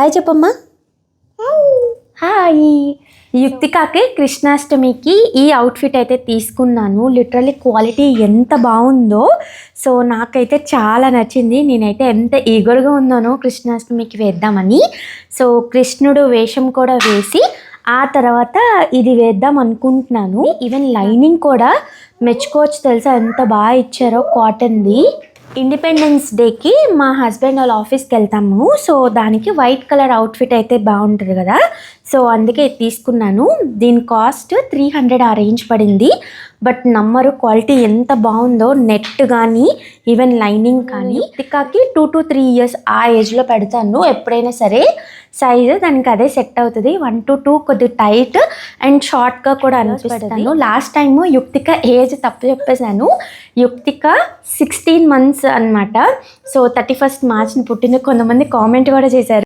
Hi చెప్పమ్మా. Hi. యుక్తికాకి కృష్ణాష్టమికి ఈ outfit అయితే తీసుకున్నాను. లిటరల్లీ క్వాలిటీ ఎంత బాగుందో. సో నాకైతే చాలా నచ్చింది. నేనైతే ఎంత ఈగర్గా ఉన్నానో కృష్ణాష్టమికి వేద్దామని. సో కృష్ణుడు వేషం కూడా వేసి ఆ తర్వాత ఇది వేద్దాం అనుకుంటున్నాను. ఈవెన్ లైనింగ్ కూడా మెచ్చుకోవచ్చు తెలుసా? ఎంత బాగా ఇచ్చారో కాటన్ది ఇండిపెండెన్స్ డేకి మా హస్బెండ్ వాళ్ళ ఆఫీస్కి వెళ్తాము. సో దానికి వైట్ కలర్ అవుట్ఫిట్ అయితే బాగుంటుంది కదా. సో అందుకే తీసుకున్నాను. దీని కాస్ట్ త్రీ హండ్రెడ్ ఆ రేంజ్ పడింది. బట్ నమ్మరు క్వాలిటీ ఎంత బాగుందో నెట్ కానీ ఈవెన్ లైనింగ్ కానీ. టికాకి టూ టు త్రీ ఇయర్స్ ఆ ఏజ్లో పెడతాను. ఎప్పుడైనా సరే సైజు దానికి అదే సెట్ అవుతుంది. వన్ టు టూ కొద్ది టైట్ అండ్ షార్ట్గా కూడా అనిపిస్తాను లాస్ట్ టైం యుక్తిక ఏజ్ తప్పు చెప్పేశాను. యుక్తిక సిక్స్టీన్ మంత్స్ అన్నమాట. సో థర్టీ ఫస్ట్ మార్చ్ని పుట్టింది. కొంతమంది కామెంట్ కూడా చేశారు.